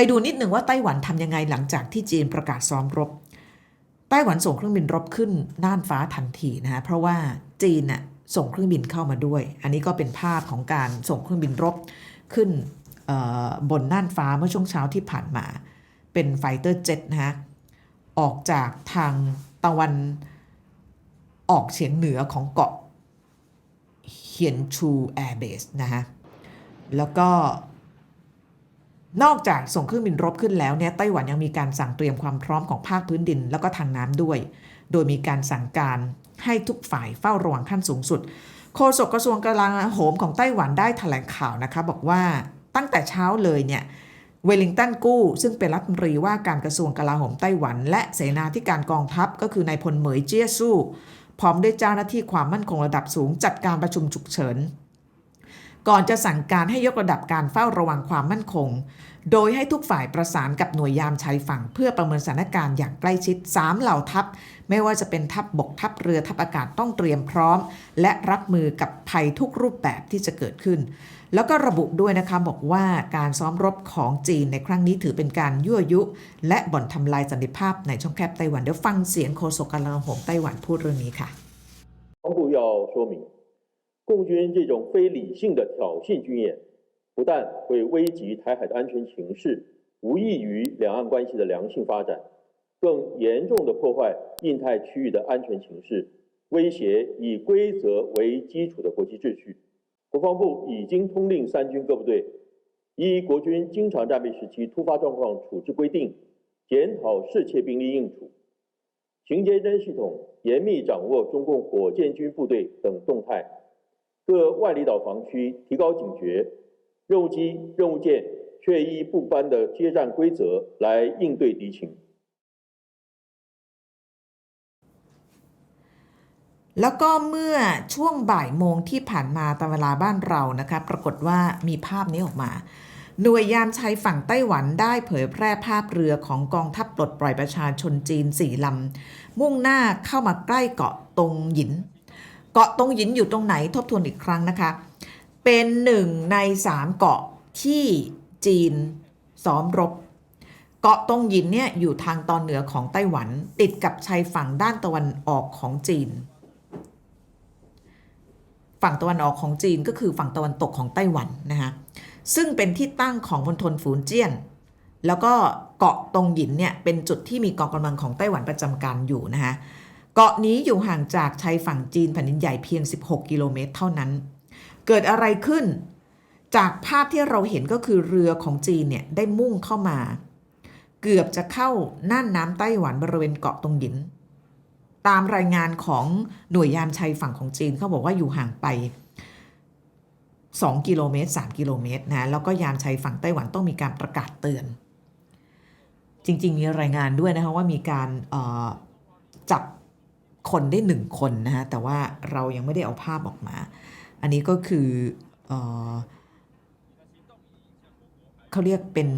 ไปดูนิดหนึ่งว่าไต้หวันทำยังไงหลังจากที่จีนประกาศซ้อมรบ ไต้หวันส่งเครื่องบินรบขึ้นน่านฟ้าทันทีนะฮะเพราะว่าจีนน่ะส่งเครื่องบินเข้ามาด้วย อันนี้ก็เป็นภาพของการส่งเครื่องบินรบขึ้นเอ่อบนน่านฟ้าเมื่อช่วงเช้าที่ผ่านมา เป็นไฟเตอร์เจ็ตนะฮะออกจากทางตะวันออกเฉียงเหนือของเกาะเฮียนชูแอร์เบสนะฮะแล้วก็ นอกจากส่งเครื่องบินรบขึ้นแล้วเนี่ยไต้หวันยังมีการสั่งเตรียมความพร้อมของภาคพื้นดิน แล้วก็ทางน้ำด้วย โดยมีการสั่งการให้ทุกฝ่ายเฝ้าระวังขั้นสูงสุด โฆษกกระทรวงกลาโหมของไต้หวันได้แถลงข่าวนะคะ บอกว่าตั้งแต่เช้าเลยเนี่ยเวลลิงตันกู้ ซึ่งเป็นรัฐมนตรีว่าการกระทรวงกลาโหมไต้หวัน และเสนาธิการกองทัพก็คือนายพลเหมยเจี้ยสู้พร้อมด้วยเจ้าหน้าที่ความมั่นคงระดับสูงจัดการประชุมฉุกเฉิน ก่อนจะสั่งการให้ยกระดับการเฝ้าระวังความมั่นคง โดยให้ทุกฝ่ายประสานกับหน่วยยามชายฝั่ง เพื่อประเมินสถานการณ์อย่างใกล้ชิด 3 เหล่าทัพ ไม่ว่าจะเป็นทัพบบกทัพเรือทัพอากาศต้องเตรียมพร้อม และรับมือกับภัยทุกรูปแบบที่จะเกิดขึ้น แล้วก็ระบุด้วยนะคะบอกว่าการซ้อมรบของจีนในครั้งนี้ถือเป็นการยั่วยุ และบ่อนทำลายสันติภาพในช่องแคบไต้หวันเดี๋ยวฟังเสียงโฆษกกลาโหงไต้หวันพูดเรื่องนี้ค่ะ 共军这种非理性的挑衅军演，不但会危及台海的安全形势，无益于两岸关系的良性发展，更严重的破坏印太区域的安全形势，威胁以规则为基础的国际秩序。国防部已经通令三军各部队，依国军经常战备时期突发状况处置规定，检讨适切兵力应处。情监侦系统严密掌握中共火箭军部队等动态，各外离岛防区提高警觉，任务机、任务舰确依部班的接战规则来应对敌情。 แล้วก็เมื่อช่วงบ่ายโมงที่ผ่านมาตามเวลาบ้านเรานะคะปรากฏว่ามีภาพนี้ออกมา หน่วยยามชายฝั่งไต้หวันได้เผยแพร่ภาพเรือของกองทัพปลดปล่อยประชาชนจีนสี่ลำ มุ่งหน้าเข้ามาใกล้เกาะตงหยิน เ กาะตรงหยินอยู่ตรงไหนทบทวนอีกครั้งนะคะ เป็นหนึ่งในสามเกาะที่จีนซ้อมรบ เกาะตรงหยินเนี่ยอยู่ทางตอนเหนือของไต้หวัน ติดกับชายฝั่งด้านตะวันออกของจีน ฝั่งตะวันออกของจีนก็คือฝั่งตะวันตกของไต้หวันนะคะซึ่งเป็นที่ตั้งของมณฑลฝูนเจี้ยน แล้วก็เกาะตรงหยินเนี่ยเป็นจุดที่มีกองกำลังของไต้หวันประจำการอยู่นะคะ เกาะนี้อยู่ห่างจากชายฝั่งจีนแผ่นดินใหญ่เพียง 16 กิโลเมตรเท่านั้น เกิดอะไรขึ้น จากภาพที่เราเห็นก็คือเรือของจีนเนี่ยได้มุ่งเข้ามา เกือบจะเข้าน่านน้ำไต้หวันบริเวณเกาะตงหยิน ตามรายงานของหน่วยยามชายฝั่งของจีนเขาบอกว่าอยู่ห่างไป2กิโลเมตร3กิโลเมตรนะแล้วก็ยามชายฝั่งไต้หวันต้องมีการประกาศเตือน จริง ๆ มีรายงานด้วยนะคะว่ามีการจับ คนได้หนึ่งคนนะฮะแต่ว่าเรายังไม่ได้เอาภาพออกมา อันนี้ก็คือเออเขาเรียกเป็น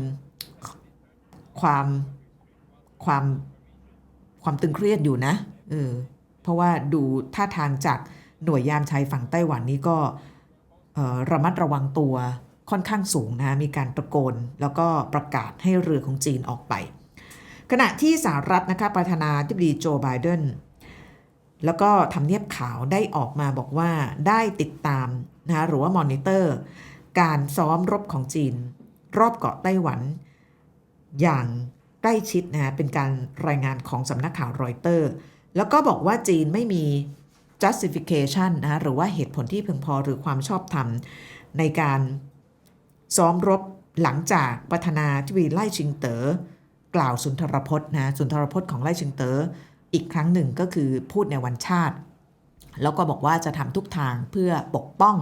ความความความตึงเครียดอยู่นะเออเพราะว่าดูท่าทางจากหน่วยยามชายฝั่งไต้หวันนี่ก็ระมัดระวังตัวค่อนข้างสูงนะมีการตะโกนแล้วก็ประกาศให้เรือของจีนออกไป ขณะที่สหรัฐนะคะประธานาธิบดีโจไบเดน แล้วก็ทำเนียบขาวได้ออกมาบอกว่าได้ติดตามนะคะหรือว่ามอนิเตอร์ การซ้อมรบของจีน รอบเกาะไต้หวัน อย่างใกล้ชิดนะเป็นการรายงานของสำนักข่าวรอยเตอร์ แล้วก็บอกว่าจีนไม่มี justification นะหรือว่าเหตุผลที่เพียงพอหรือความชอบธรรม ในการซ้อมรบหลังจากประธานาธิบดีไล่ชิงเตอ๋อกล่าวสุนทรพจน์นะสุนทรพจน์ของไล่ชิงเต๋อ อีกครั้งหนึ่งก็คือพูดในวันชาติ แล้วก็บอกว่าจะทำทุกทางเพื่อปกป้อง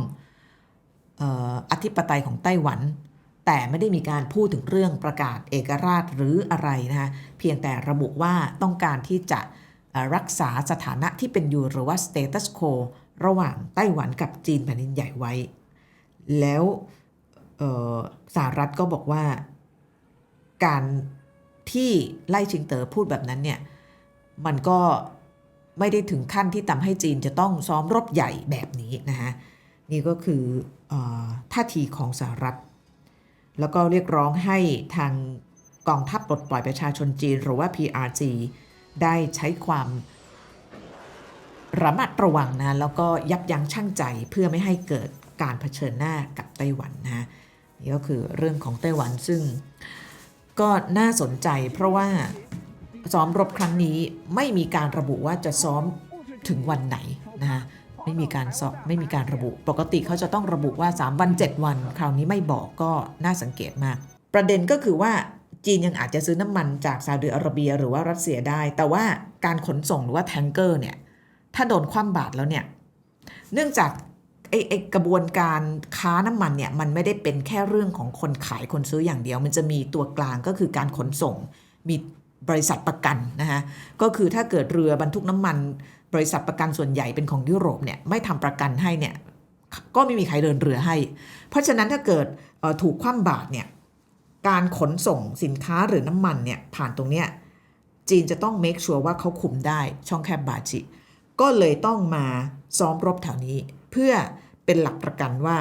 อธิปไตยของไต้หวัน แต่ไม่ได้มีการพูดถึงเรื่องประกาศเอกราชหรืออะไรนะคะเพียงแต่ระบุว่าต้องการที่จะรักษาสถานะที่เป็นอยู่หรือว่า status quo ระหว่างไต้หวันกับจีนแผ่นดินใหญ่ไว้ แล้วสหรัฐก็บอกว่าการที่ไล่ชิงเต๋อพูดแบบนั้นเนี่ย มันก็ไม่ได้ถึงขั้นที่ทำให้จีนจะต้องซ้อมรบใหญ่แบบนี้นะฮะนี่ก็คือเออท่าทีของสหรัฐ แล้วก็เรียกร้องให้ทางกองทัพปลดปล่อยประชาชนจีนหรือว่า PRG ได้ใช้ความระมัดระวังนะแล้วก็ยับยั้งชั่งใจเพื่อไม่ให้เกิดการเผชิญหน้ากับไต้หวันนะนี่ก็คือเรื่องของไต้หวันซึ่งก็น่าสนใจเพราะว่า ซ้อมรบครั้งนี้ไม่มีการระบุว่าจะซ้อมถึงวันไหนนะไม่มีการสอบไม่มีการระบุ ปกติเขาจะต้องระบุว่า 3 วัน 7 วัน คราวนี้ไม่บอกก็น่าสังเกตมาก ประเด็นก็คือว่าจีนยังอาจจะซื้อน้ำมันจากซาอุดิอาระเบียหรือว่ารัสเซียได้ แต่ว่าการขนส่งหรือว่าแทงเกอร์เนี่ยถ้าโดนคว่ำบาตรแล้วเนี่ยเนื่องจากไอ้ไอ้กระบวนการค้าน้ำมันเนี่ยมันไม่ได้เป็นแค่เรื่องของคนขายคนซื้ออย่างเดียว มันจะมีตัวกลางก็คือการขนส่ง มี บริษัทประกันนะคะก็คือถ้าเกิดเรือบรรทุกน้ำมัน บริษัทประกันส่วนใหญ่เป็นของยุโรปเนี่ยไม่ทำประกันให้เนี่ยก็ไม่มีใครเดินเรือให้ เพราะฉะนั้นถ้าเกิดถูกคว่ำบาตรเนี่ยการขนส่งสินค้าหรือน้ำมันเนี่ยผ่านตรงเนี้ยจีนจะต้อง make sure ว่าเขาคุมได้ช่องแคบบาจิ ก็เลยต้องมาซ้อมรบแถวนี้ เพื่อเป็นหลักประกันว่า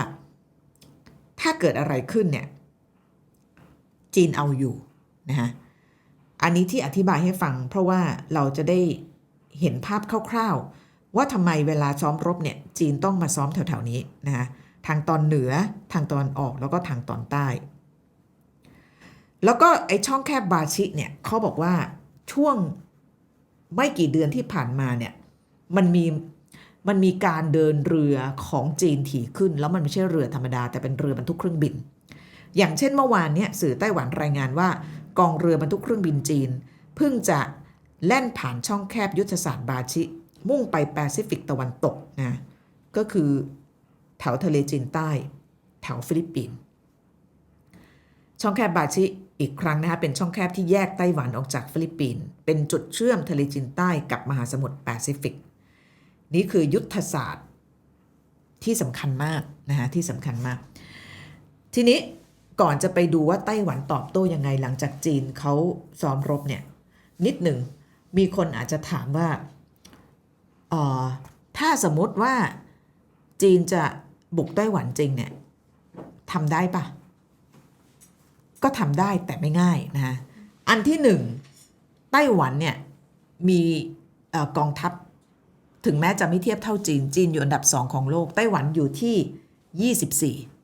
ถ้าเกิดอะไรขึ้นเนี่ยจีนเอาอยู่นะฮะ อันนี้ที่อธิบายให้ฟัง เพราะว่าเราจะได้เห็นภาพคร่าวๆ ว่าทำไมเวลาซ้อมรบเนี่ยจีนต้องมาซ้อมแถวๆนี้นะฮะทางตอนเหนือทางตอนออกแล้วก็ทางตอนใต้ แล้วก็ไอช่องแคบบาชิเนี่ยเขาบอกว่าช่วงไม่กี่เดือนที่ผ่านมาเนี่ยมันมีมันมีการเดินเรือของจีนถี่ขึ้น แล้วมันไม่ใช่เรือธรรมดาแต่เป็นเรือบรรทุกเครื่องบิน อย่างเช่นเมื่อวานเนี่ยสื่อไต้หวันรายงานว่า กองเรือบรรทุกเครื่องบินจีน เพิ่งจะแล่นผ่านช่องแคบยุทธศาสตร์บาชิ มุ่งไปแปซิฟิกตะวันตกนะก็คือแถวทะเลจีนใต้ แถวฟิลิปปินส์ช่องแคบบาชิอีกครั้งนะคะเป็นช่องแคบที่แยกไต้หวันออกจากฟิลิปปินส์เป็นจุดเชื่อมทะเลจีนใต้กับมหาสมุทรแปซิฟิก นี่คือยุทธศาสตร์ที่สำคัญมากนะฮะที่สำคัญมาก ทีนี้ ก่อนจะไปดูว่าไต้หวันตอบโต้ยังไงหลังจากจีนเขาซ้อมรบเนี่ย นิดหนึ่งมีคนอาจจะถามว่าออถ้าสมมติว่าจีนจะบุกไต้หวันจริงเนี่ยทำได้ปะก็ทำได้แต่ไม่ง่ายนะฮะอันที่หนึ่งไต้หวันเนี่ยมีอกองทัพถึงแม้จะไม่เทียบเท่าจีน จีนอยู่อันดับ2ของโลก ไต้หวันอยู่ที่ 24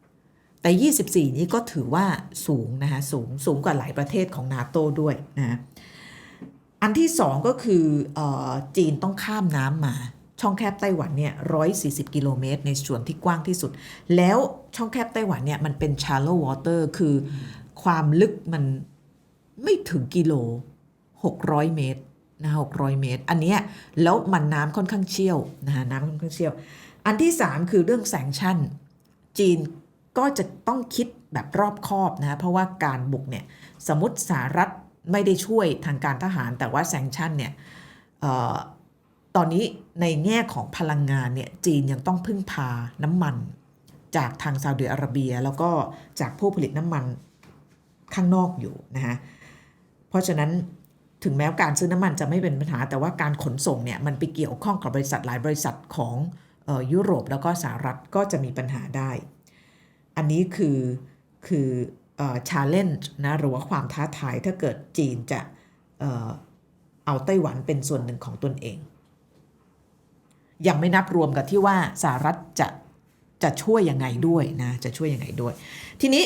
แต่ 24 นี้ก็ถือว่าสูงนะคะสูงสูงกว่าหลายประเทศของนาโตด้วยนะอันที่ 2 ก็คือออจีนต้องข้ามน้ำมาช่องแคบไต้หวันเนี่ย140 กิโลเมตร ในส่วนที่กว้างที่สุด แล้วช่องแคบไต้หวันเนี่ยมันเป็น shallow water คือความลึกมันไม่ถึงกิโล 600 เมตรนะ600 เมตร อันเนี้ยแล้วมันน้ำค่อนข้างเชี่ยวนะะน้ำค่อนข้างเชี่ยว อันที่ 3 คือเรื่องแซงชั่น จีน ก็จะต้องคิดแบบรอบคอบนะเพราะว่าการบุกเนี่ยสมมติสหรัฐไม่ได้ช่วยทางการทหาร แต่ว่าแซงชั่นเนี่ยออตอนนี้ในแง่ของพลังงานเนี่ยจีนยังต้องพึ่งพาน้ำมัน จากทางซาอุดิอาระเบีย แล้วก็จากผู้ผลิตน้ำมันข้างนอกอยู่นะฮะเพราะฉะนั้นถึงแม้การซื้อน้ำมันจะไม่เป็นปัญหา แต่ว่าการขนส่งเนี่ยมันไปเกี่ยวข้องกับบริษัทหลายบริษัทของออยุโรปแล้วก็สหรัฐก็จะมีปัญหาได้ อันนี้คือคือเอ่อ challenge นะหรือว่าความท้าทายถ้าเกิดจีนจะเอ่อเอาไต้หวันเป็นส่วนหนึ่งของตนเอง ยังไม่นับรวมกับที่ว่าสหรัฐจะจะช่วยยังไงด้วยนะจะช่วยยังไงด้วย ทีนี้